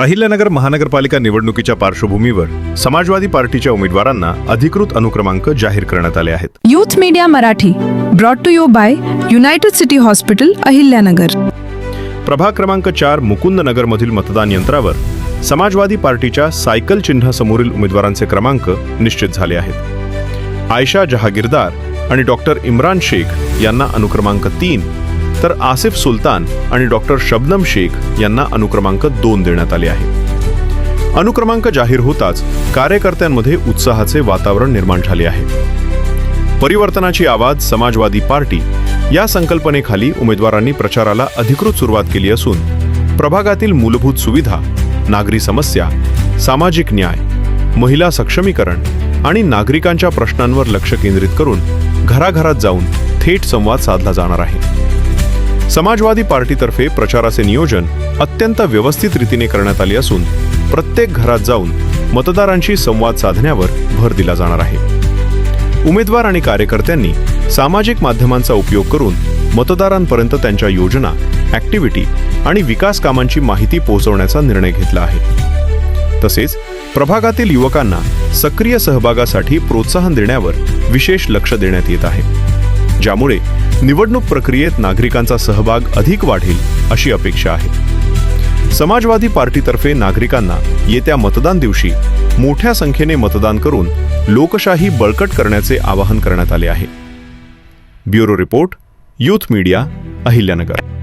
अहिल्यानगर महानगरपालिका निवडणुकीच्या पार्श्वभूमीवर समाजवादी पार्टीच्या उमेदवारांना अधिकृत अनुक्रमांक जाहीर करण्यात आले आहेत. Youth media Marathi brought to you by united city hospital Ahilyanagar. प्रभाग क्रमांक चार मुकुंद नगरमधील मतदान यंत्रावर समाजवादी पार्टीच्या सायकल चिन्हासमोरील उमेदवारांचे क्रमांक निश्चित झाले आहेत. आयशा जहागीरदार आणि डॉक्टर इम्रान शेख यांना अनुक्रमांक तीन तर आसिफ सुलतान आणि डॉक्टर शबनम शेख यांना अनुक्रमांक दोन देण्यात आले आहे अनुक्रमांक जाहीर होताच कार्यकर्त्यांमध्ये उत्साहाचे वातावरण निर्माण झाले आहे. परिवर्तनाची आवाज समाजवादी पार्टी या संकल्पनेखाली उमेदवारांनी प्रचाराला अधिकृत सुरुवात केली असून प्रभागातील मूलभूत सुविधा नागरी समस्या सामाजिक न्याय महिला सक्षमीकरण आणि नागरिकांच्या प्रश्नांवर लक्ष केंद्रित करून घराघरात जाऊन थेट संवाद साधला जाणार आहे. समाजवादी पार्टीतर्फे प्रचाराचे नियोजन अत्यंत व्यवस्थित रीतीने करण्यात आले असून प्रत्येक घरात जाऊन मतदारांशी संवाद साधण्यावर भर दिला जाणार आहे. उमेदवार आणि कार्यकर्त्यांनी सामाजिक माध्यमांचा उपयोग करून मतदारांपर्यंत त्यांच्या योजना ऍक्टिव्हिटी आणि विकास कामांची माहिती पोहोचवण्याचा निर्णय घेतला आहे. तसेच प्रभागातील युवकांना सक्रिय सहभागासाठी प्रोत्साहन देण्यावर विशेष लक्ष देण्यात येत आहे. ज्यामुळे निवडणूक प्रक्रियेत नागरिकांचा सहभाग अधिक वाढेल अशी अपेक्षा आहे. समाजवादी पार्टीतर्फे नागरिकांना येत्या मतदान दिवशी मोठ्या संख्येने मतदान करून लोकशाही बळकट करण्याचे आवाहन करण्यात आले आहे. Bureau report youth media Ahilyanagar.